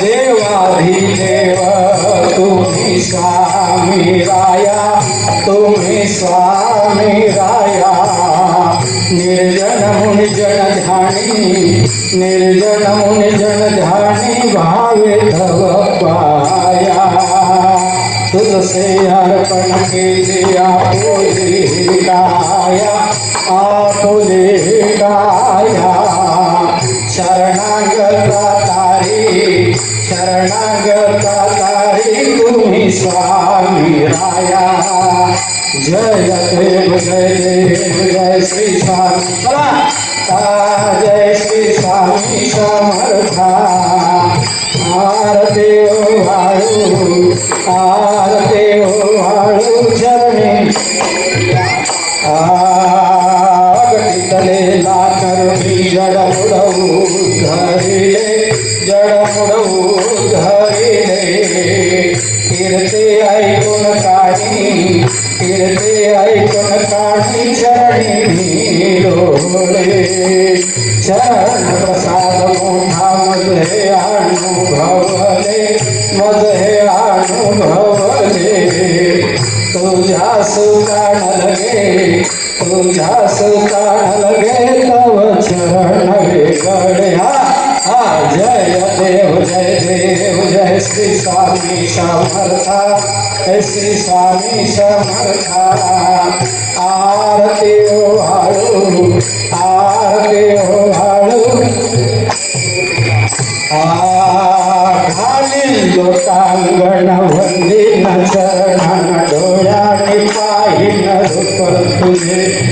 देवाधिदेव तुम्हें स्वामी राया, तुम्हें स्वामी राया निर्जन जन ध्यानी निर्जन जन ध्यानी भावे धव पाया तुझसे अर्पण के दिया कोई हिलाया जयते तुम्हें स्वामी राया जय देव जय श्री स्वामी जय श्री स्वामी समर्था आरते हो भाड़ू आरते हो भाड़ू चरणे आगटितले लाकर भी जड़ उड़ऊ धरिले जड़ फिरते आई कुन कानी फिरते आई कुन कानी चरणी डोले चरण प्रसाद मोठा मधे अनुभवले। मधे अनुभवले। तुझा सुकान लगे, तुझा सुकान लगे, तव चरण गड़या जय देव जय देव जय श्री स्वामी समर्था श्री स्वामी समर्था आरती ओ हाळू आरती ओ हाळू खाली लोकांगण वंदीन चरण डोळ्याने पाहिन रूप तुझे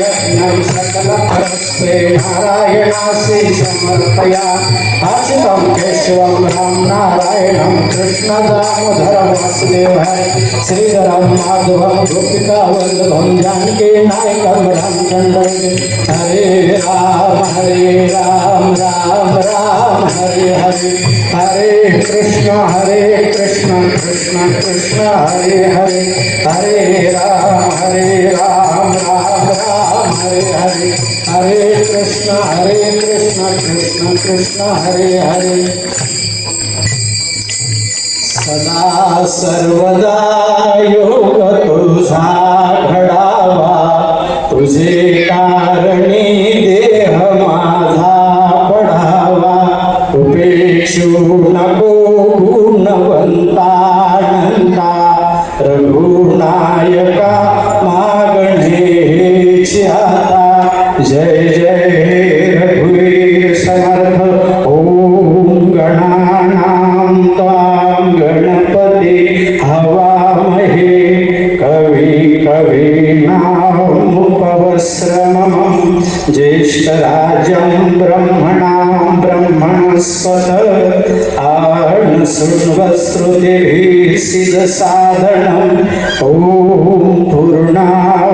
यज्ञं सकलपरस्ते नारायणासि समर्पया अच्युतं केशवं राम नारायणं कृष्णदामोदरं वासुदेवः श्रीधरं माधवं गोपिकावल्लभं जानकी नायकं रामचन्द्रं हरे राम हरे राम राम राम हरे हरे हरे कृष्ण हरे कृष्ण कृष्ण कृष्ण हरे हरे हरे राम हरे हरे हरे हरे कृष्ण हरे कृष्ण कृष्ण कृष्ण हरे हरे। सदा सर्वदा योग तुझा घडावा तुझे कारणी देह माझा पडावा उपेक्षू नको गुणवंतानंदा रघुनायक जय जय रघुवीर समर्थ। ओम गणानां त्वां गणपती हवामहे। कवी कवीनामुपवस्रमं। ज्येष्ठराजं ब्रह्मणां ब्रह्मणस्पत। आणशृण्वश्रुतिभिः सिद्धसाधनम् ॐ पूर्णामद